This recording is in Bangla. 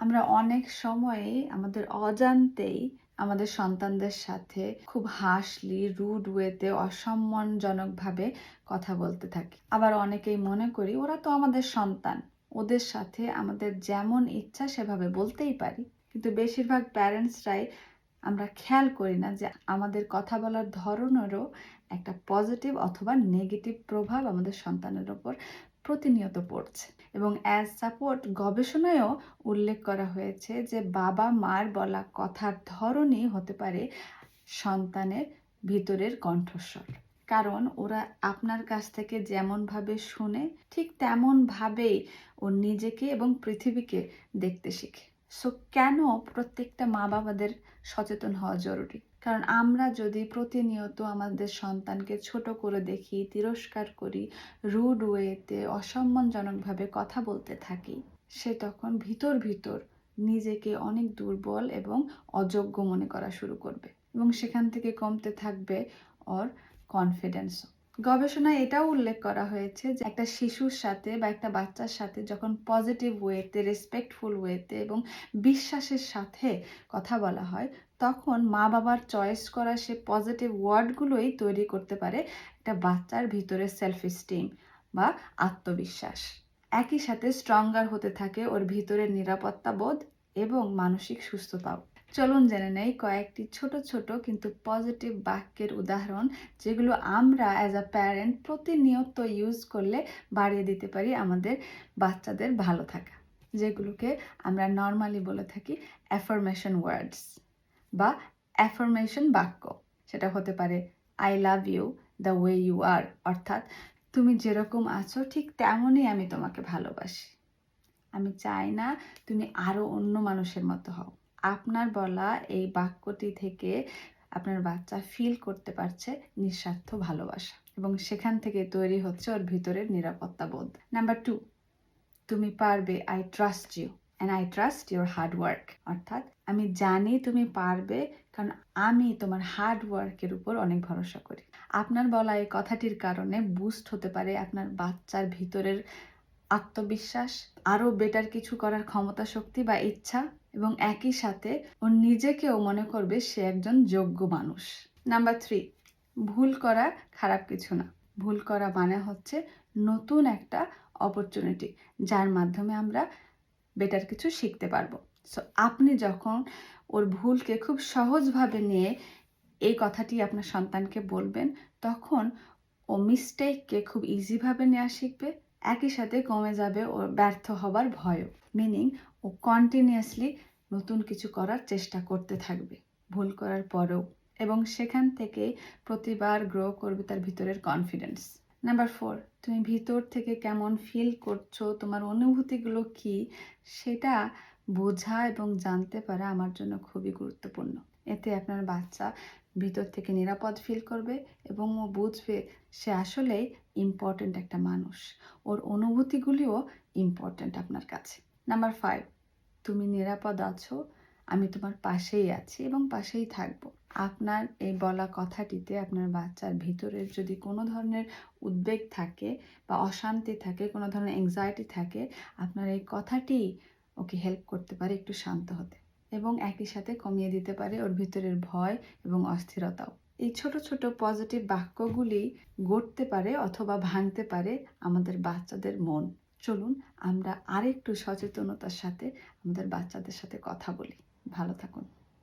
আমরা অনেক সময়ই আমাদের অজান্তেই আমাদের সন্তানদের সাথে খুব হাসলি রুড ওয়েতে অসম্মানজনকভাবে কথা বলতে থাকি। আবার অনেকেই মনে করি ওরা তো আমাদের সন্তান, ওদের সাথে আমাদের যেমন ইচ্ছা সেভাবে বলতেই পারি। কিন্তু বেশিরভাগ প্যারেন্টসরাই আমরা খেয়াল করি না যে আমাদের কথা বলার ধরনেরও একটা পজিটিভ অথবা নেগেটিভ প্রভাব আমাদের সন্তানের ওপর প্রতিনিয়ত পড়ছে। এবং অ্যাজ সাপোর্ট গবেষণায়ও উল্লেখ করা হয়েছে যে বাবা মার বলা কথার ধরনই হতে পারে সন্তানের ভিতরের কণ্ঠস্বর। কারণ ওরা আপনার কাছ থেকে যেমনভাবে শুনে ঠিক তেমনভাবেই ও নিজেকে এবং পৃথিবীকে দেখতে শিখে। সো কেন প্রত্যেকটা মা বাবাদের সচেতন হওয়া জরুরি? কারণ আমরা যদি প্রতিনিয়ত আমাদের সন্তানকে ছোট করে দেখি, তিরস্কার করি রুড ওয়েতে অসম্মানজনকভাবে কথা বলতে থাকি, সে তখন ভিতর ভিতর নিজেকে অনেক দুর্বল এবং অযোগ্য মনে করা শুরু করবে এবং সেখান থেকে কমতে থাকবে ওর কনফিডেন্সও গবেষণায় এটাও উল্লেখ করা হয়েছে যে একটা শিশুর সাথে বা একটা বাচ্চার সাথে যখন পজিটিভ ওয়েতে রেসপেক্টফুল ওয়েতে এবং বিশ্বাসের সাথে কথা বলা হয়, তখন মা বাবার চয়েস করা সে পজিটিভ ওয়ার্ডগুলোই তৈরি করতে পারে একটা বাচ্চার ভিতরে সেলফ স্টিম বা আত্মবিশ্বাস। একই সাথে স্ট্রঙ্গার হতে থাকে ওর ভিতরের নিরাপত্তা বোধ এবং মানসিক সুস্থতাও। চলুন জেনে নেই কয়েকটি ছোট ছোট কিন্তু পজিটিভ বাক্যের উদাহরণ, যেগুলো আমরা অ্যাজ আ প্যারেন্ট প্রতিনিয়ত ইউজ করলে বাড়িয়ে দিতে পারি আমাদের বাচ্চাদের ভালো থাকা, যেগুলোকে আমরা নর্মালি বলে থাকি অ্যাফরমেশন ওয়ার্ডস বা অ্যাফরমেশন বাক্য। সেটা হতে পারে I love you the way you are অর্থাৎ, তুমি যেরকম আছো ঠিক তেমনই আমি তোমাকে ভালোবাসি। আমি চাই না তুমি আরও অন্য মানুষের মতো হও। আপনার বলা এই বাক্যটি থেকে আপনার বাচ্চা ফিল করতে পারছে নিঃস্বার্থ ভালোবাসা এবং সেখান থেকে তৈরি হচ্ছে ওর ভিতরের নিরাপত্তা বোধ। নাম্বার টু তুমি পারবে I trust you and I trust your hard work অর্থাৎ আমি জানি তুমি পারবে কারণ আমি তোমার হার্ড ওয়ার্কের উপর অনেক ভরসা করি। আপনার বলা এই কথাটির কারণে বুস্ট হতে পারে আপনার বাচ্চার ভিতরের আত্মবিশ্বাস। আরও বেটার কিছু করার ক্ষমতা শক্তি বা ইচ্ছা এবং একই সাথে ও নিজেকেও মনে করবে সে একজন যোগ্য মানুষ। নাম্বার থ্রি ভুল করা খারাপ কিছু না। ভুল করা মানে হচ্ছে নতুন একটা অপরচুনিটি যার মাধ্যমে আমরা বেটার কিছু শিখতে পারব। সো আপনি যখন ওর ভুলকে খুব সহজভাবে নিয়ে এই কথাটি আপনার সন্তানকে বলবেন, তখন ও মিস্টেককে খুব ইজিভাবে নেওয়া শিখবে। একই সাথে কমে যাবে ওর ব্যর্থ হবার ভয়ও। মিনিং ও কন্টিনিউয়াসলি নতুন কিছু করার চেষ্টা করতে থাকবে, ভুল করার পরেও। এবং সেখান থেকে প্রতিবার গ্রো করবে তার ভিতরের কনফিডেন্স নাম্বার ফোর তুমি ভিতর থেকে কেমন ফিল করছ? তোমার অনুভূতিগুলো কি? সেটা বোঝা এবং জানতে পারা আমার জন্য খুবই গুরুত্বপূর্ণ। এতে আপনার বাচ্চা ভিতর থেকে নিরাপদ ফিল করবে এবং ও বুঝবে সে আসলেই ইম্পর্ট্যান্ট একটা মানুষ। ওর অনুভূতিগুলিও ইম্পর্ট্যান্ট আপনার কাছে। নাম্বার ফাইভ তুমি নিরাপদ আছো, আমি তোমার পাশেই আছি এবং পাশেই থাকব। আপনার এই বলা কথাটিতে আপনার বাচ্চার ভিতরের যদি কোনো ধরনের উদ্বেগ থাকে বা অশান্তি থাকে, কোনো ধরনের এংজাইটি থাকে, আপনার এই কথাটি ওকে হেল্প করতে পারে একটু শান্ত হতে এবং একই সাথে কমিয়ে দিতে পারে ওর ভিতরের ভয় এবং অস্থিরতাও। এই ছোট ছোট পজিটিভ বাক্যগুলি গড়তে পারে অথবা ভাঙতে পারে আমাদের বাচ্চাদের মন। চলুন আমরা আরেকটু সচেতনতার সাথে আমাদের বাচ্চাদের সাথে কথা বলি। ভালো থাকুন।